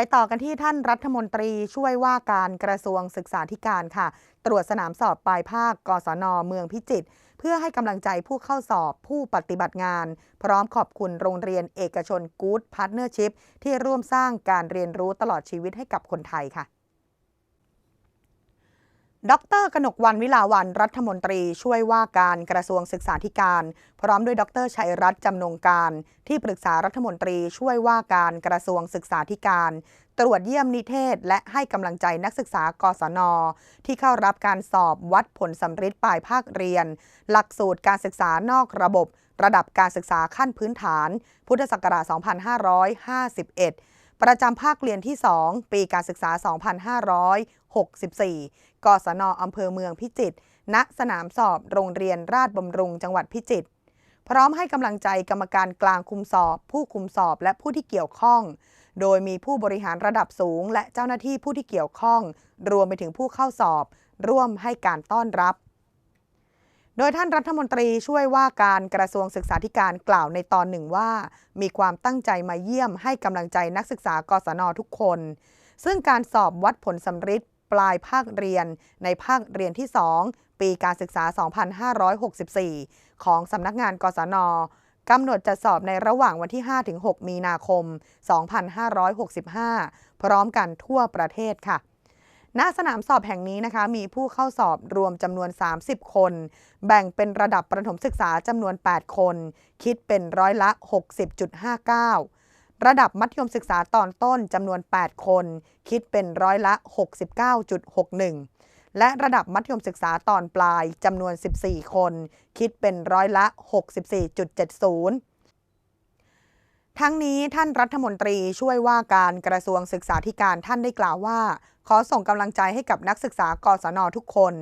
ไปต่อกันที่ท่านรัฐมนตรีช่วยว่าการกระทรวงศึกษาธิการค่ะ ตรวจสนามสอบปลายภาค กศน เมืองพิจิตรเพื่อให้กำลังใจผู้เข้าสอบผู้ปฏิบัติงาน พร้อมขอบคุณโรงเรียนเอกชนกู๊ดพาร์ทเนอร์ชิพที่ร่วมสร้างการเรียนรู้ตลอดชีวิตให้กับคนไทยค่ะ ดรกนกวันวิลาวันรัฐมนตรีช่วยว่าการกระทรวงศึกษาธิการ พร้อมด้วยดรชัยรัตน์จำนงการ ที่ปรึกษารัฐมนตรีช่วยว่าการกระทรวงศึกษาธิการ ตรวจเยี่ยมนิเทศ และให้กำลังใจนักศึกษากศน ที่เข้ารับการสอบวัดผลสำฤทธิ์ปลายภาคเรียน หลักสูตรการศึกษานอกระบบ ระดับการศึกษาขั้นพื้นฐาน พุทธศักราช 2551 ประจำภาคเรียนที่ 2 ปีการศึกษา 2564 กศนอำเภอเมืองพิจิตร ณ สนามสอบโรงเรียนราชบำรุงจังหวัดพิจิตร พร้อมให้กำลังใจกรรมการกลางคุมสอบ ผู้คุมสอบและผู้ที่เกี่ยวข้อง โดยมีผู้บริหารระดับสูง และเจ้าหน้าที่ผู้ที่เกี่ยวข้อง รวมไปถึงผู้เข้าสอบ ร่วมให้การต้อนรับ โดยท่านรัฐมนตรีช่วยว่าการกระทรวงศึกษาธิการกล่าวในตอนหนึ่งว่า มีความตั้งใจมาเยี่ยมให้กำลังใจนักศึกษากศนทุกคน ซึ่งการสอบวัดผลสำฤทธิ์ปลายภาคเรียน ในภาคเรียนที่ 2 ปีการศึกษา 2564 ของสำนักงานกศนกำหนดจะสอบในระหว่างวันที่ 5-6 มีนาคม 2565 พร้อมกันทั่วประเทศค่ะ ณสนามสอบแห่งนี้นะคะ มีผู้เข้าสอบรวมจำนวน 30 คน แบ่งเป็นระดับประถมศึกษาจำนวน 8 คน คิดเป็นร้อยละ 60.59 ระดับมัธยมศึกษาตอนต้นจำนวน 8 คน คิดเป็นร้อยละ 69.61 และระดับมัธยมศึกษาตอนปลายจำนวน 14 คน คิดเป็นร้อยละ 64.70 ทั้งนี้ท่านรัฐมนตรีช่วยว่าการกระทรวงศึกษาธิการท่านได้กล่าวว่า ขอส่งกำลังใจให้กับนักศึกษากศนทุกคน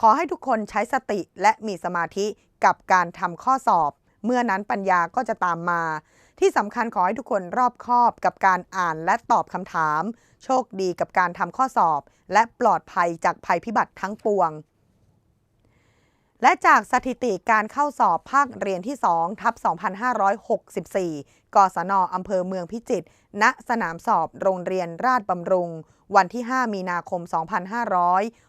ขอให้ทุกคนใช้สติและมีสมาธิกับการทำข้อสอบ เมื่อนั้นปัญญาก็จะตามมา ที่สำคัญขอให้ทุกคนรอบคอบกับการอ่านและตอบคำถาม โชคดีกับการทำข้อสอบ และปลอดภัยจากภัยพิบัติทั้งปวง และจากสถิติการเข้าสอบภาคเรียนที่2ทับ2564 กศนอำเภอเมืองพิจิตร ณ สนามสอบโรงเรียนราชบำรุง วันที่ 5 มีนาคม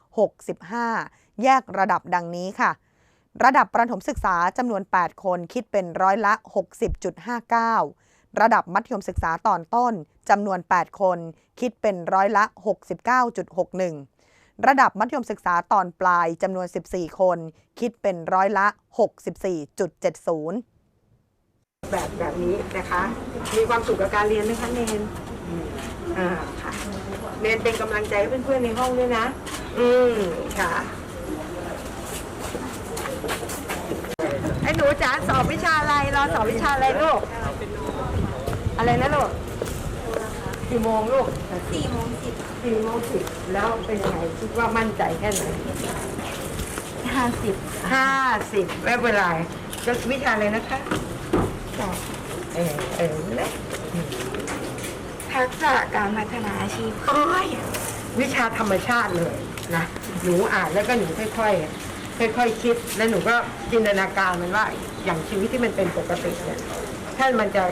2565 แยกระดับดังนี้ค่ะ ระดับประถมศึกษาจำนวน 8 คนคิดเป็นร้อยละ 60.59 ระดับมัธยมศึกษาตอนต้นจำนวน 8 คน คิดเป็นร้อยละ 69.61 ระดับมัธยมศึกษาตอนปลายจำนวน 14 คน คิดเป็นร้อยละ 64.70 แบบแบบนี้นะคะ มีความสุขกับการเรียนไหมคะเนนอ่าค่ะเนนเป็นกำลังใจให้เพื่อนๆในห้องด้วยนะ อืมค่ะไอ้หนูจ๋าสอบวิชาอะไรรอสอบวิชาอะไรลูก อะไรนะลูก กี่โมงลูกสี่โมงสิบสี่โมงสิบแล้วเป็นยังไงคิดว่ามั่นใจแค่ไหนห้าสิบห้าสิบไม่เป็นไรก็วิชาอะไรนะคะแต่เออเออนะทักษะการพัฒนาอาชีพโอ้ยวิชาธรรมชาติเลยนะหนูอ่านแล้วก็หนูค่อยๆค่อยๆคิดแล้วหนูก็จินตนาการมันว่าอย่างชีวิตที่มันเป็นปกติเนี่ยถ้ามันจะ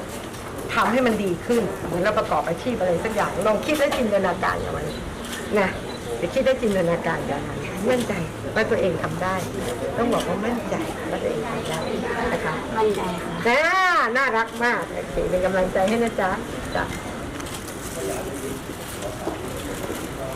ทำให้มันดีขึ้น เหมือนเราประกอบอาชีพอะไรสักอย่างลองคิดและจินตนาการกับมันนะจะคิดได้จินตนาการกับมันมั่นใจว่าตัวเองทำได้ ต้องบอกว่ามั่นใจว่าตัวเองทำได้นะคะมั่นใจค่ะน่าน่ารักมากโอเคเป็นกำลังใจให้นะจ๊ะจ้ะ